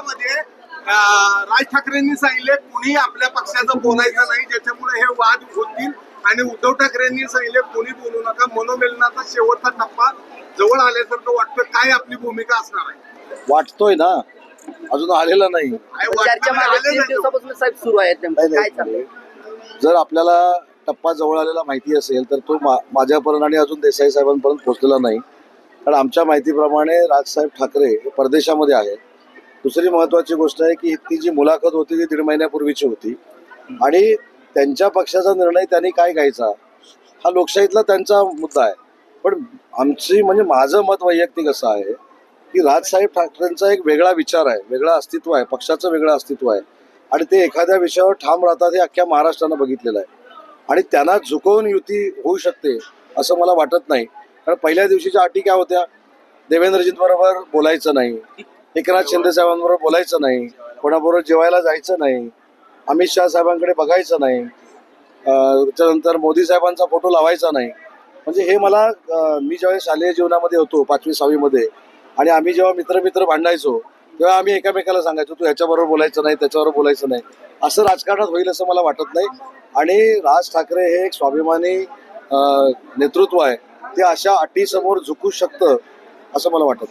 मध्ये राज ठाकरेंनी सांगितले कुणी आपल्या पक्षाचं बोलायचं नाही ज्याच्यामुळे हे वाद होतील. आणि उद्धव ठाकरेंनी सांगितले कोणी बोलू नका मनोमिलनाचा शेवटचा टप्पा जवळ आल्यासारखं वाटतं काय आपली भूमिका असणार आहे? वाटतोय ना. अजून आलेला नाही. सुरू आहेत जर आपल्याला टप्पा जवळ आलेला माहिती असेल तर तो माझ्यापर्यंत आणि अजून देसाई साहेबांपर्यंत पोहोचलेला नाही. कारण आमच्या माहितीप्रमाणे राजसाहेब ठाकरे हे परदेशामध्ये आहेत. दुसरी महत्वाची गोष्ट आहे की ती जी मुलाखत होती ती दीड महिन्यापूर्वीची होती. आणि त्यांच्या पक्षाचा निर्णय त्यांनी काय घ्यायचा? हा लोकशाहीतला त्यांचा मुद्दा आहे. पण आमची म्हणजे माझं मत वैयक्तिक असं आहे की राजसाहेब ठाकरेंचा एक वेगळा विचार आहे वेगळा अस्तित्व आहे पक्षाचं वेगळं अस्तित्व आहे. आणि ते एखाद्या विषयावर ठाम राहतात हे अख्ख्या महाराष्ट्रानं बघितलेलं आहे. आणि त्यांना झुकवून युती होऊ शकते असं मला वाटत नाही. कारण पहिल्या दिवशीच्या अटी काय होत्या? देवेंद्रजींबरोबर बोलायचं नाही. एकनाथ शिंदे साहेबांबरोबर बोलायचं नाही. कोणाबरोबर जेवायला जायचं नाही. अमित शहा साहेबांकडे बघायचं नाही. त्याच्यानंतर मोदी साहेबांचा फोटो लावायचा नाही. म्हणजे हे मला मी ज्यावेळेस शालेय जीवनामध्ये होतो पाचवी सहावीमध्ये आणि आम्ही जेव्हा मित्र मित्र भांडायचो तेव्हा आम्ही एकामेकाला सांगायचो तू ह्याच्याबरोबर बोलायचं नाही त्याच्याबरोबर बोलायचं नाही. असं राजकारणात होईल असं मला वाटत नाही. आणि राज ठाकरे हे एक स्वाभिमानी नेतृत्व आहे. ते अशा अटीसमोर झुकू शकतं असं मला वाटत.